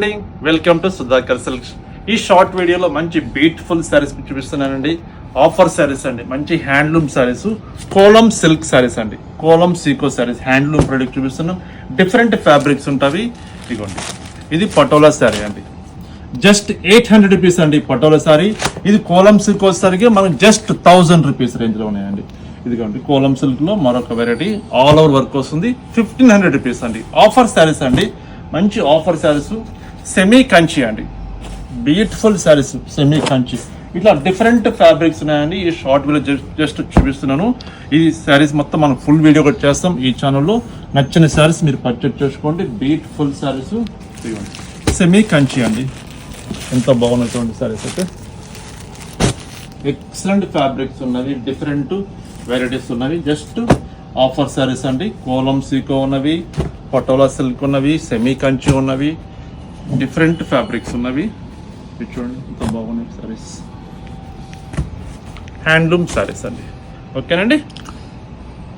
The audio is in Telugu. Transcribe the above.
వెల్కమ్ టు సుధాకర్ సిల్క్స్ ఈ షార్ట్ వీడియోలో మంచి బ్యూటిఫుల్ శారీస్ చూపిస్తున్నానండి. ఆఫర్ శారీస్ అండి. మంచి హ్యాండ్లూమ్ శారీస్ కోలం సిల్క్ శారీస్ అండి. కోలం సీకో శారీస్ హ్యాండ్లూమ్ ప్రొడక్ట్ చూపిస్తున్నాం. డిఫరెంట్ ఫ్యాబ్రిక్స్ ఉంటాయి ఇదిగోండి. ఇది పటోలా శారీ అండి. జస్ట్ ఎయిట్ హండ్రెడ్ రూపీస్ అండి పటోలా శారీ ఇది కోలం సిల్క్ వచ్చేసరికి మనకు జస్ట్ థౌజండ్ రూపీస్ రేంజ్లో ఉన్నాయండి. ఇదిగోండి. కోలం సిల్క్లో మరొక వెరైటీ ఆల్ ఓవర్ వర్క్ వస్తుంది. ఫిఫ్టీన్ హండ్రెడ్ రూపీస్ అండి. ఆఫర్ శారీస్ అండి. మంచి ఆఫర్ శారీస్ సెమీ కంచి అండి. బ్యూటిఫుల్ శారీస్ సెమీ కంచి ఇట్లా డిఫరెంట్ ఫ్యాబ్రిక్స్ ఉన్నాయండి. ఈ షార్ట్ వీడియో జస్ట్ జస్ట్ చూపిస్తున్నాను. ఈ శారీస్ మొత్తం మనం ఫుల్ వీడియో కూడా చేస్తాం ఈ ఛానల్లో నచ్చిన శారీస్ మీరు పర్చేజ్ చేసుకోండి. బ్యూటిఫుల్ శారీస్ సెమీ కంచి అండి. ఎంత బాగున్నటువంటి సారీస్ అయితే. ఎక్సలెంట్ ఫ్యాబ్రిక్స్ ఉన్నవి డిఫరెంట్ వెరైటీస్ ఉన్నవి. జస్ట్ ఆఫర్ సారీస్ అండి. కోలం సీకో ఉన్నవి పటోలా సిల్క్ ఉన్నవి సెమీ కంచి ఉన్నవి. డిఫరెంట్ ఫ్యాబ్రిక్స్ ఉన్నవి. చూడండి ఇంత బాగున్నాయి సారీస్. హ్యాండ్లూమ్ సారీస్ అండి. ఓకేనండి?